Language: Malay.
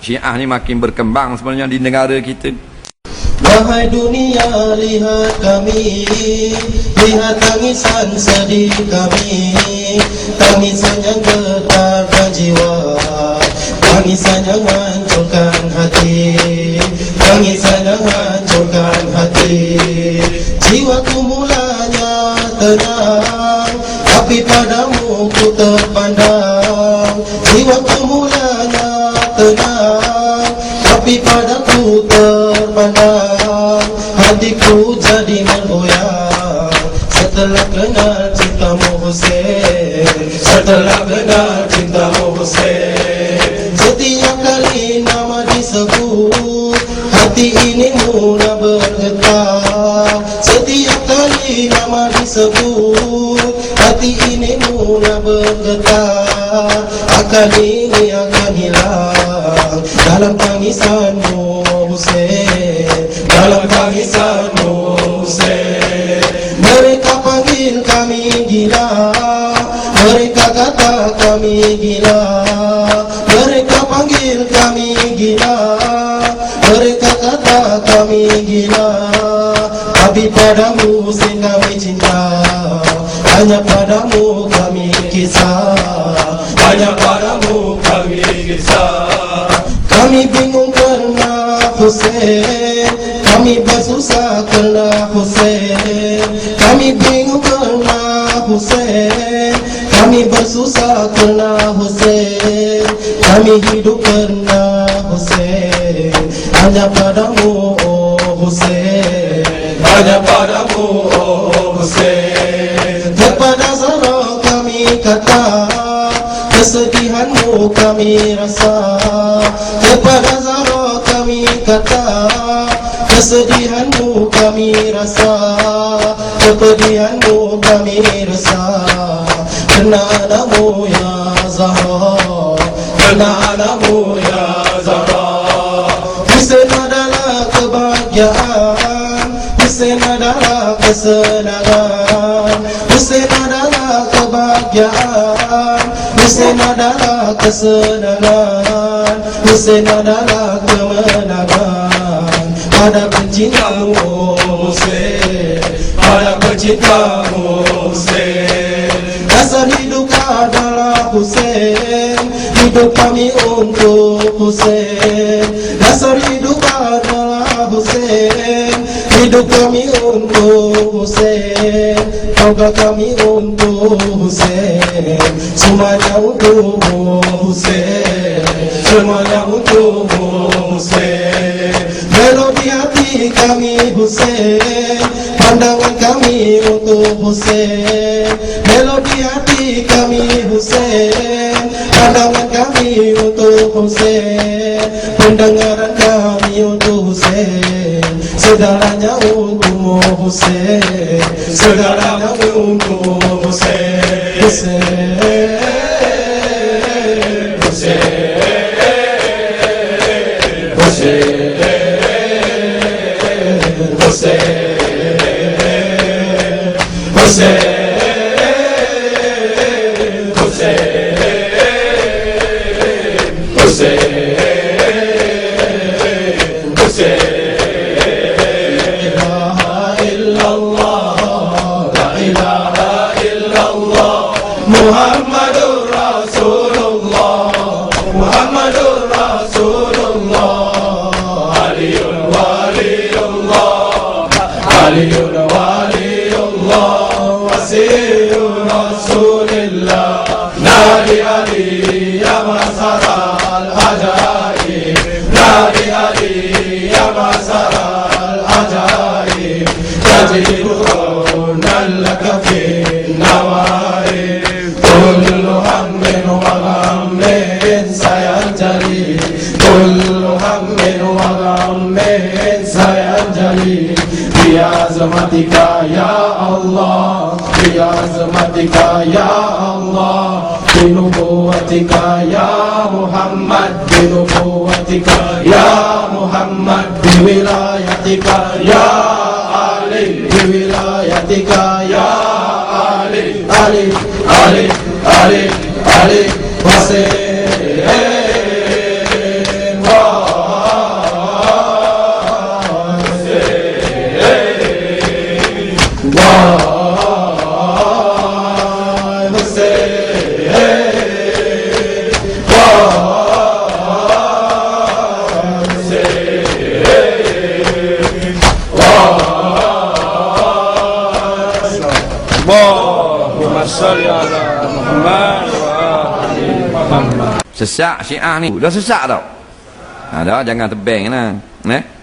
Syiah ni makin berkembang sebenarnya di negara kita. Wahai dunia lihat kami. Lihat tangisan sedih kami. Tangisan yang getarkan jiwa. Tangisan yang hancurkan hati. Tangisan yang hancurkan hati. Jiwaku mulanya tenang Tapi padamu ku terpandang. Jiwaku mulanya அபிபட கூத்தர் பண்டாயா हदी को जड़ी मन होया। सतलक ना चिंता मोह से। सतलक ना चिंता मोह से। जति अकली ना मरी सकू हती इन मून बरता जति अकली ना मरी सकू हती इन मून बरता अकली निया Dalam tangisanmu Hussein. Dalam tangisanmu Hussein. Mereka panggil kami gila. Mereka kata kami gila. Mereka panggil kami gila. Mereka kata kami gila. Tapi padamu Hussein kami cinta. Hanya padamu kami kisah. Hanya padamu kami kisah ہمیں بنو کرنا حسین، ہمیں بسوسا کرنا حسین۔ ہمیں بنو کرنا حسین، ہمیں بسوسا کرنا حسین۔ ہمیں ہیرو کرنا حسین۔ آجا پرمو حسین۔ آجا پرمو حسین۔ دھپنا سرا کمی کتا تسکی kami rasa Kepada Zara kami kata Kesedihanmu kami rasa Kepedihanmu kami rasa Kena anakmu ya Zahra. Kena anakmu ya Zahra. Hussein adalah kebahagiaan. Hussein adalah kesenangan. Hussein adalah kebahagiaan Adalah kesenangan adalah kemenangan Pada pencintamu Hussein Pada pencintamu Hussein. Dasar hidup adalah Hussein. Hidup kami untuk Hussein. Dasar hidup adalah Hussein Hidup kami untuk Hussein. Tahukah kami untuk Hussein. Semuanya untuk Hussein. Semuanya untuk Hussein. Melodi hati kami Hussein. Pandangan kami untuk Hussein. Melodi hati kami Hussein. Pandangan kami untuk Hussein. Pendengaran sedaranya ungu Hussein sedaranya ungu Hussein você, você, você, você, você كل هم وغم سينجلي بعظمتك يا الله بعظمتك يا الله بنبوتك يا محمد بنبوتك يا محمد بولايتك يا علي بولايتك يا علي علي علي علي علي Allahumma salli ala Muhammad wa ali Muhammad Sesak syiah ni. Dah sesak tau. Ha, dah jangan tebeng nah. Eh?